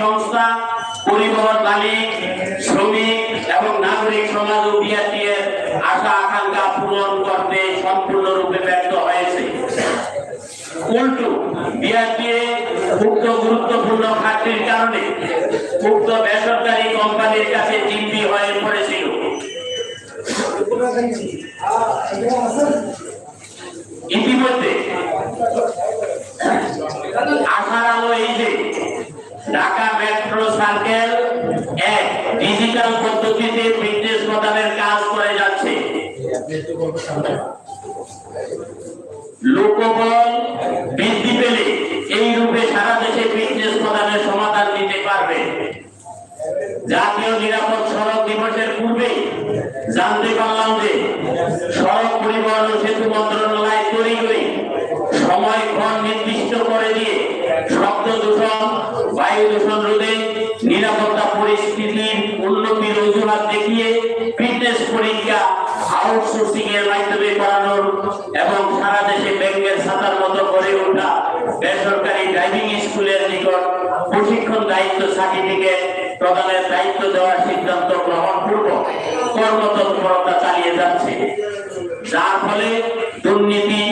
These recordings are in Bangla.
সংস্থা, পরিবহন মালিক, শ্রমিক এবং নাগরিক সমাজ ও বিআরটিএর আশা আকাঙ্ক্ষা পূরণ করতে সম্পূর্ণরূপে ব্যর্থ হয়েছে। উল্টো, বিআরটিএ উক্ত গুরুত্বপূর্ণ খাতটির কারণে উক্ত বেসরকারি কোম্পানির কাছে জিম্মি হয়ে পড়েছিল। ইতিমধ্যে আশার আলো এই যে ঢাকা মেট্রো সার্কেল এক ডিজিটাল পদ্ধতিতে ফিটনেস প্রদানের কাজ করে যাচ্ছে। লোকবল বৃদ্ধি পেলে এই রূপে সারা দেশে ফিটনেস প্রদানের সমাধান দিতে পারবে। জাতীয় নিরাপদ সড়ক দিবসের পূর্বে জানতে পারলাম যে সড়ক পরিবহন ও সেতু মন্ত্রণালয় তৈরি করে সময় ক্ষণ নির্দিষ্ট করে দিয়ে শব্দ দূষণ, বায়ু দূষণ রোধে নিরাপত্তা পরিস্থিতির উন্নতির অজুহাত দেখিয়ে ফিটনেস পরীক্ষা আউটসোর্সিং এর মাধ্যমে করানোর এবং সারা দেশে ব্যাংকের ছাতার মতো গড়ে ওঠা বেসরকারি ড্রাইভিং স্কুলের নিকট প্রশিক্ষণ দায়িত্ব সার্টিফিকেট প্রদানের দায়িত্ব দেওয়ার সিদ্ধান্ত গ্রহণ পূর্বক কর্মতৎপরতা চালিয়ে যাচ্ছে। যার ফলে দুর্নীতি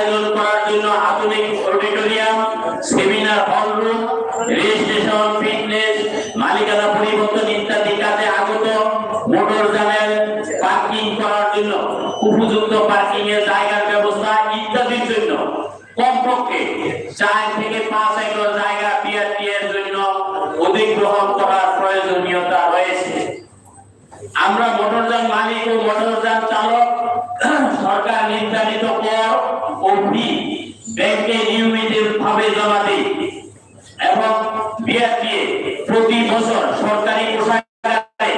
আয়োজন করার জন্য আধুনিক auditorium, seminar hall room registration fitness, মালিকানা পরিবর্তন ইত্যাদি কাজে আগত মোটর যানের পার্কিং করার জন্য, উপযুক্ত পার্কিং এর জায়গার ব্যবস্থা ইত্যাদির জন্য, কমপক্ষে চার থেকে পাঁচ একর জায়গা বিআরটি এর জন্য অধিগ্রহণ করার প্রয়োজনীয়তা রয়েছে। আমরা মোটরযান মালিক ও মোটরযান চালক সরকার নির্ধারিত কর ও ফি ব্যাংকে নিয়মিত ভাবে জমা দিই এবং বিআরটিএ প্রতি বছর সরকারি কোষাগারে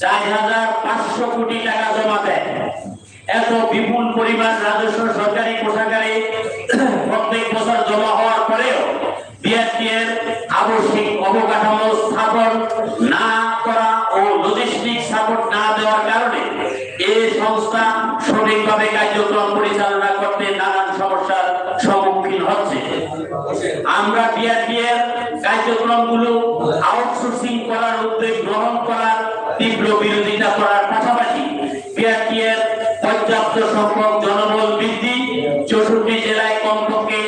চার হাজার পাঁচশো কোটি টাকা জমা দেয়। এত বিপুল পরিমাণ রাজস্ব সরকারি কোষাগারে প্রত্যেক বছর জমা হওয়ার পরেও বিআরটিএর আবশ্যিক অবকাঠামো স্থাপন না করা ও লজিস্টিক সাপোর্ট না দেওয়ার কারণে এই সংস্থা সঠিকভাবে কার্যক্রম পরিচালনা করতে নানান সমস্যার সম্মুখীন হচ্ছে। আমরা বিআরটিএর কার্যক্রমগুলো আউটসোর্সিং করার উদ্যোগ গ্রহণ করার তীব্র বিরোধিতা করার পাশাপাশি বিআরটিএর পর্যাপ্ত সংখ্যক জনবল বৃদ্ধি চৌষট্টি জেলায় কমপক্ষে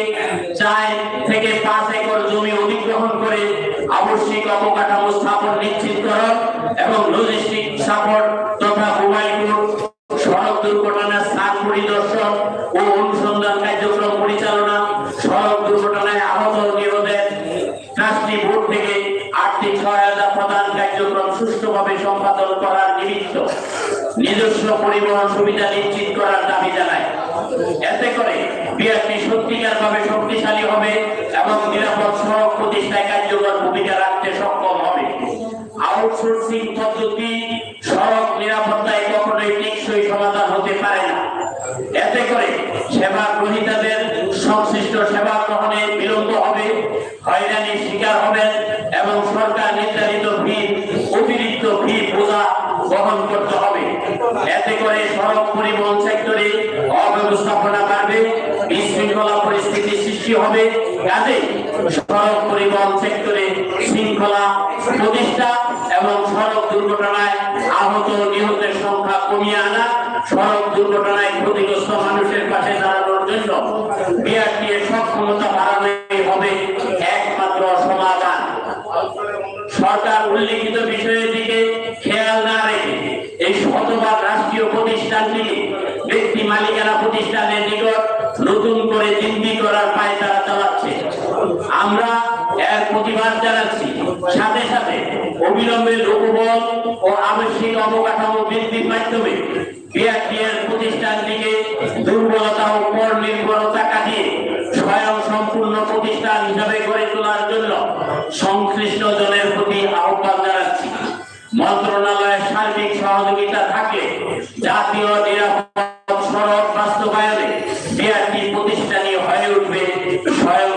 চার থেকে পাঁচ একর জমি অধিগ্রহণ করে আবশ্যিক অবকাঠামো স্থাপন নিশ্চিতকরণ এবং লজিস্টিক সাপোর্ট ভূমিকা রাখতে সক্ষম হবে। আউটসোর্সিং সড়ক পরিবহন সেক্টরে শৃঙ্খলা প্রতিষ্ঠা এবং সড়ক দুর্ঘটনায় আহত নিহতের সংখ্যা কমিয়ে আনা, সড়ক দুর্ঘটনায় ক্ষতিগ্রস্ত মানুষের পাশে দাঁড়ানোর জন্য বিআরটি সক্ষমতা বাড়ানোই হবে একমাত্র সমাধান। সরকার উল্লেখিত বিষয়ের দিকে খেয়াল না রেখে এই শতভাগ রাষ্ট্রীয় প্রতিষ্ঠানটি ব্যক্তি মালিকানা প্রতিষ্ঠানের নিকট নতুন করে জিন্দি আমরা এর প্রতিবাদ জানাচ্ছি। সাথে সাথে অবিলম্বে লোকবল ও আবশ্যিক অবকাঠামো বৃদ্ধির মাধ্যমে বিআরটিএর প্রতিষ্ঠানটিকে দুর্বলতা ও পর নির্ভরতা কাটিয়ে স্বয়ং সম্পূর্ণ প্রতিষ্ঠান হিসাবে গড়ে তোলার জন্য সংশ্লিষ্ট জনের প্রতি আহ্বান জানাচ্ছি। মন্ত্রণালয়ের সার্বিক সহযোগিতা থাকলে জাতীয় নিরাপদ সড়ক বাস্তবায়নে বিআরটি প্রতিষ্ঠানই হয়ে উঠবে স্বয়ং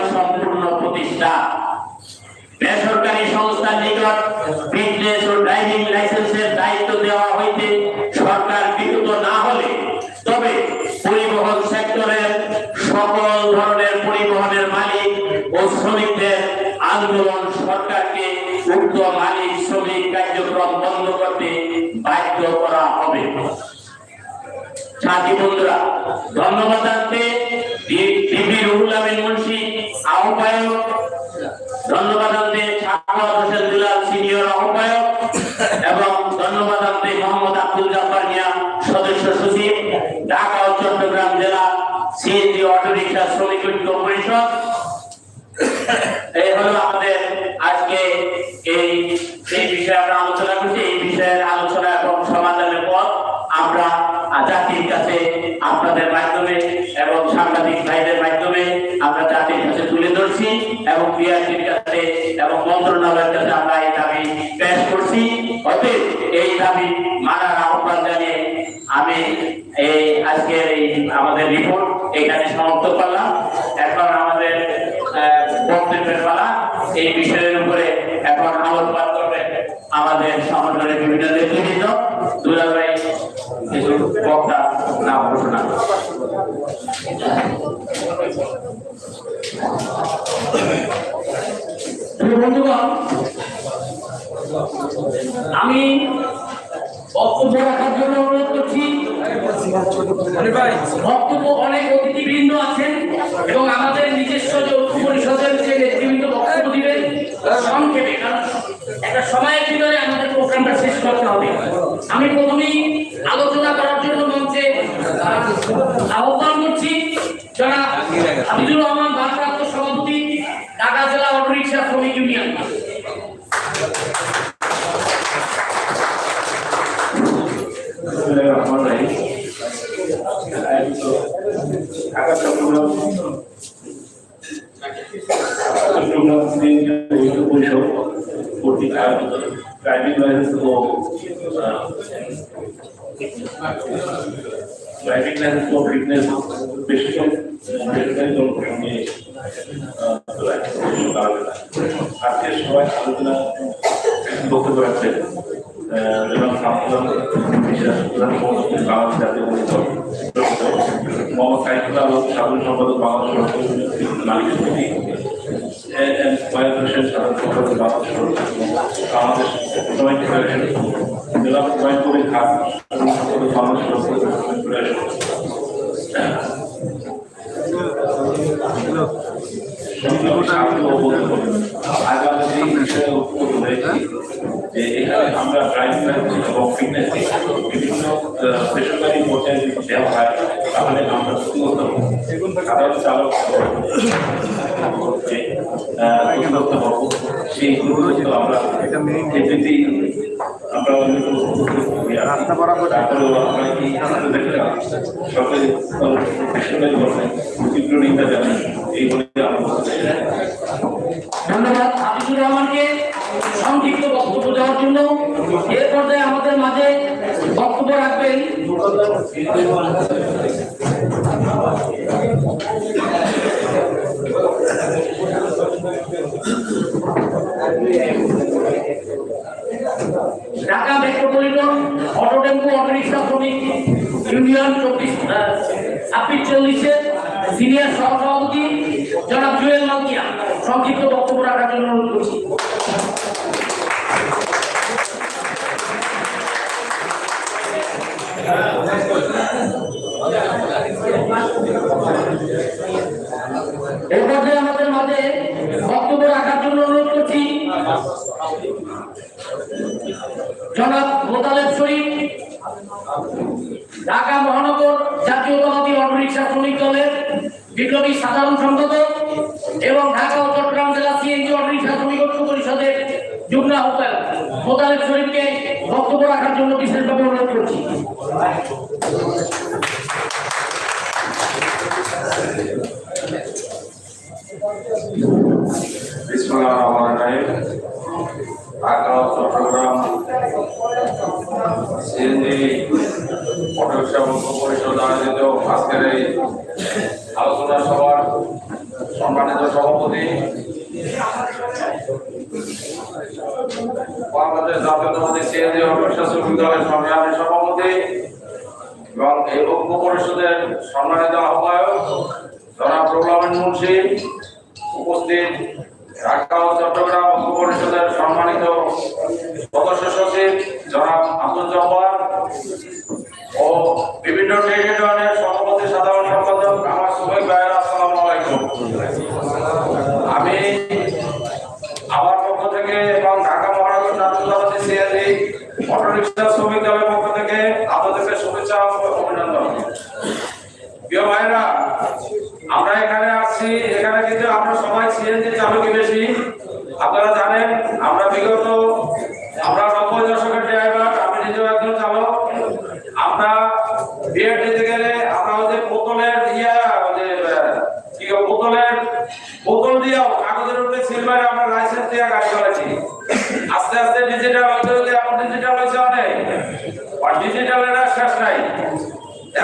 সাথী বন্ধুরা ধন্যবাদ জানতে ডিবি রুহুল আমিন মুন্সি, আহ্বায়ক ধন্যবাদ জানতে সাখাওয়াত হোসেন দুলাল সিনিয়র আহ্বায়ক, এবং ধন্যবাদ জানতে মোহাম্মদ আব্দুল জাফর মিয়া সদস্য সচিব, ঢাকা ও চট্টগ্রাম জেলা সিএনজি অটোরিকশা শ্রমিক ঐক্য পরিষদ। এই হলো আমাদের আজকে এই এই বিষয়ে আমরা আলোচনা করছি। এই বিষয়ের আলোচনা এবং সমাধানের পর আমরা আপনাদের মাধ্যমে এবং সাংবাদিক ভাইদের মাধ্যমে আমরা জাতির কাছে তুলে ধরছি এবং বিআরটির কাছে এবং মন্ত্রণালয়ের কাছে আমরা এই দাবি পেশ করছি। অতএব এই দাবি মানার আহ্বান জানিয়ে আমি এই আজকের এই আমাদের রিপোর্ট এখানে সমাপ্ত করলাম। এখন আমাদের বক্তব্যের বেলা এই বিষয়ের উপরে এখন আলোকপাত করবেন আমাদের সমাজের বিভিন্ন নেতৃবৃন্দ। দুলাল ভাই কিছু বক্তা। ঘোষণা করুন। বন্ধুগণ, আমি বক্তব্য রাখার জন্য অনুরোধ করছি বক্তব্য অনেক অতিথিবৃন্দ আছেন এবং আমাদের নিজস্ব যে ঐক্য পরিষদের যে নেতৃবৃন্দ বক্তব্য দিবেন, সংক্ষেপে, কারণ একটা সময়ের ভিতরে আমাদের প্রোগ্রামটা শেষ করতে হবে আমি প্রথমেই আলোচনা করার জন্য মঞ্চে আহ, আহ্বান করছি যারা হাবিবুর রহমান ভারপ্রাপ্ত সভাপতি ঢাকা জেলা অটোরিকশা শ্রমিক union. Driving licence driving licence ও ফিটনেস বেসরকারি বেসরকারি দল সঙ্গে আজকে সবাই আলোচনা বক্তব্য রাখছেন এবং সাধারণ বিশেষ প্রধান সভাপতি বাংলাদেশ খান এখানে আমরা ড্রাইভিং বিভিন্ন বেসরকারি পর্যায়ে আমরা সাধারণ চালক হব সেই আমরা যদি আমরা রাস্তা বরাবর। এই বলে ধন্যবাদ হাবিবুর রহমানকে সংক্ষিপ্ত বক্তব্য দেওয়ার জন্য। এর পর্যায়ে আমাদের মাঝে বক্তব্য রাখবেন Dhaka metropolitan auto tempo autorickshaw শ্রমিক ইউনিয়ন চব্বিশ ছাব্বিশ চল্লিশের সিনিয়র সহসভাপতি জনাব জুয়েল মালকিয়া সংক্ষিপ্ত বক্তব্য রাখার জন্য অনুরোধ করছি এর মধ্যে আমাদের মাঝে বক্তব্য রাখার জন্য অনুরোধ করছি জনাব মোতালেব শরীফ ঢাকা মহানগর জাতীয় জাতীয়তাবাদী অটোরিকশা শ্রমিক দলের বিপ্লবী সাধারণ সম্পাদক এবং ঢাকা ও চট্টগ্রাম জেলা সিএনজি অটোরিকশা শ্রমিক ঐক্য পরিষদের যুগ্ম আহ্বায়ক মোতালেব শরীফকে বক্তব্য রাখার জন্য বিশেষভাবে অনুরোধ করছি। ঢাকা চট্টগ্রাম সিএনজি অটোরিক্সা মুখ্য পরিষদ আয়োজিত আজকের এই আলোচনা সভার সম্মানিত সভাপতি, বাংলাদেশ সিএনজি সভাপতি এবং এই ঐক্য পরিষদের সম্মানিত আহ্বায়ক জনাব প্রবলামন মুন্সি উপস্থিত ঢাকা ও চট্টগ্রাম পরিষদের সম্মানিত সদস্য ও বিভিন্ন সাধারণ সম্পাদক আমার সুভাই ভাইয়ের আসসালামু আলাইকুম। আমি আমার পক্ষ থেকে এবং ঢাকা মহানগর জাতীয়তাবাদী সিএনজি অটোরিক্সা শ্রমিক পক্ষ থেকে আপনাদেরকে শুভেচ্ছা ও অভিনন্দন প্রিয় ভাইরা আমরা এখানে আসছি এখানে কিন্তু আমরা সবাই সিএনজি চালকই বেশি আপনারা জানেন আমরা বিগত আমরা নব্বই দশকের ড্রাইভার আমি নিজেও একজন চালক আমরা বিএড দিতে গেলে আমরা ওই যে বোতলের ইয়া ওই যে আহ, কি বলে, বোতলের বোতল দিয়েও কাগজের উপরে সিলভারে আমরা চালাচ্ছি আস্তে আস্তে ডিজিটাল হইতে হইতে এখন ডিজিটাল হয়েছে অনেক। ডিজিটালের আর শেষ নাই।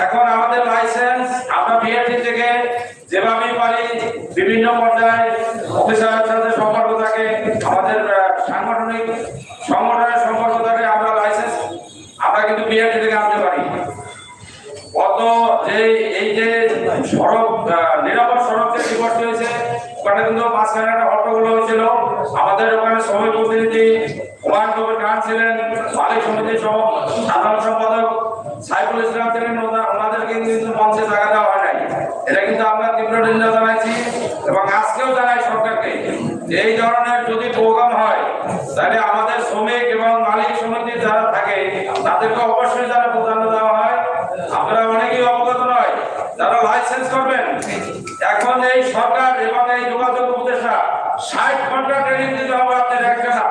এখন আমাদের লাইসেন্স আমরা বিএডি থেকে যেভাবে পারি বিভিন্ন পর্যায়ে অফিসারের সাথে সম্পর্ক থাকে, আমাদের সাংগঠনিক সংগঠনের সম্পর্ক থাকে, আমরা লাইসেন্স আমরা কিন্তু বিএডি থেকে আনতে পারি। গত যে এই যে সড়ক মাঝখানে একটা হট্টগোল হয়েছিল। আমাদের ওখানে শ্রমিক প্রতিনিধি হুমায়ুন কবির খান ছিলেন, মালিক সমিতির সাধারণ সম্পাদক সাইফুল ইসলাম ছিলেন ওনাদেরকে কিন্তু মঞ্চে জায়গা দেওয়া হয় নাই। এটা কিন্তু আমরা তীব্র নিন্দা জানাইছি এবং আজকেও জানাই সরকারকে এই ধরনের যদি প্রোগ্রাম হয়, তাহলে আমাদের শ্রমিক এবং মালিক সমিতি যারা থাকে, তাদেরকে অবশ্যই যারা প্রাধান্য দেওয়া হয়। আপনারা অনেকেই অবগত নয়, যারা লাইসেন্স করবেন, এখন এই সরকার এবং এই যোগাযোগ ষাট ঘণ্টা ট্রেনিং দিতে হবে আপনার একটা না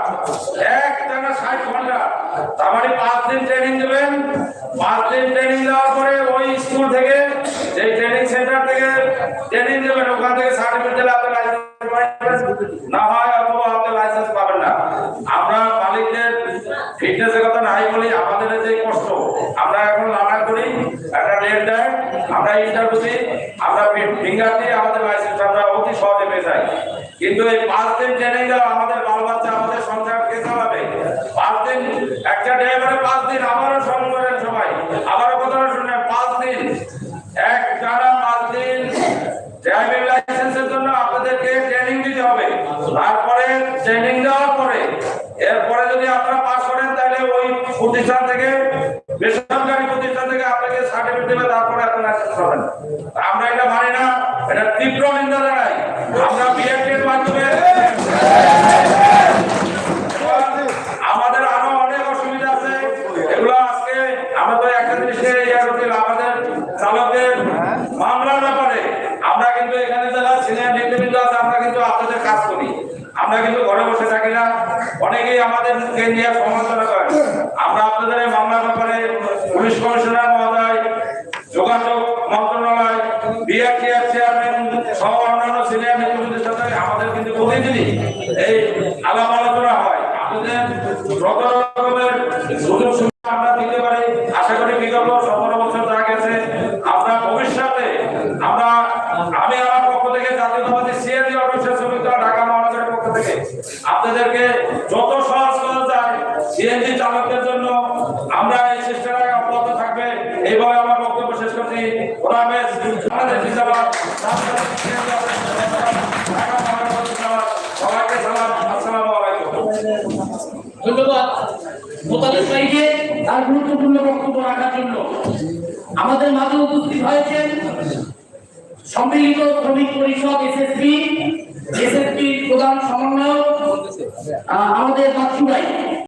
এক ষাট ঘণ্টা। তার মানে পাঁচ দিন ট্রেনিং দেবেন। পাঁচ দিন ট্রেনিং দেওয়ার পরে ওই স্কুল থেকে যে ট্রেনিং সেন্টার থেকে ট্রেনিং দেবেন, ওখান থেকে সার্টিফিকেট দিলে আপনি লাইসেন্স না হয় অথবা আপনি লাইসেন্স পাবেন না। আমরা মালিকদের ফিটনেসের কথা নাই বলি, আমাদের যে কষ্ট। আমরা এখন লানা করি, একটা ডেট দেয়, আমরা ইন্টারভিউ দিই, আমরা ফিঙ্গার দিয়ে আমাদের লাইসেন্স আমরা অতি সহজে পেয়ে যাই। কিন্তু এই পাঁচ দিন ট্রেনিং দেওয়া আমাদের বাল বাচ্চা আমাদের সংসার কে চালাবে? পাঁচ দিন, একটা ড্রাইভারে পাঁচ দিন আবারও স্মরণ করেন সবাই। আবারও কথাটা শুনেন পাঁচ দিন। এক টানা পাঁচ দিন ড্রাইভিং লাইসেন্সের জন্য আপনাদেরকে ট্রেনিং দিতে হবে। তারপরে ট্রেনিং দেওয়ার পরে, এরপরে যদি আপনারা পাস করেন, তাহলে ওই প্রতিষ্ঠান থেকে, বেসরকারি প্রতিষ্ঠান থেকে আপনাকে সার্টিফিকেট দেবে, তারপরে আপনি লাইসেন্স পাবেন আমরা এটা মানি না, এটা তীব্র নিন্দা জানাই। আমরা বিএড এর মাধ্যমে আমাদের আরও অনেক অসুবিধা আছে। এগুলো আজকে আমরা তো একটা করতে আমাদের চালকদের মামলার ব্যাপারে আমরা কিন্তু এখানে যারা সিনিয়র নেতৃবৃন্দ আছে, আমরা কিন্তু আপনাদের কাজ করি। আমরা কিন্তু ঘরে বসে থাকি না। অনেকেই আমাদের নিয়ে সমালোচনা করেন। আমরা আপনাদের এই মামলার ব্যাপারে পুলিশ কমিশনার মহোদয় যোগাযোগ মন্ত্রণালয় বিআরটিআর চেয়ারম্যান সহ অন্যান্য সিনিয়র নেতৃবৃন্দের সাথে আমাদের কিন্তু প্রতিদিনই এই আলাপ আলোচনা হয়, আপনাদের যত রকমের সুযোগ সুবিধা আমরা দিতে পারি। আশা করি বিগত সতেরো বছর যা গেছে, আমরা ভবিষ্যতে আমরা, আমি আমার পক্ষ থেকে জাতীয়তাবাদী সিএনজি অফিসের দল ঢাকা মহানগরের পক্ষ থেকে আপনাদেরকে যত সহজ করা যায়, সিএনজি চালকদের জন্য আমরা এই চেষ্টাটা অব্যাহত থাকবে। এইভাবে উপস্থিত হয়েছেন সম্মিলিত শ্রমিক পরিষদ এসএসপি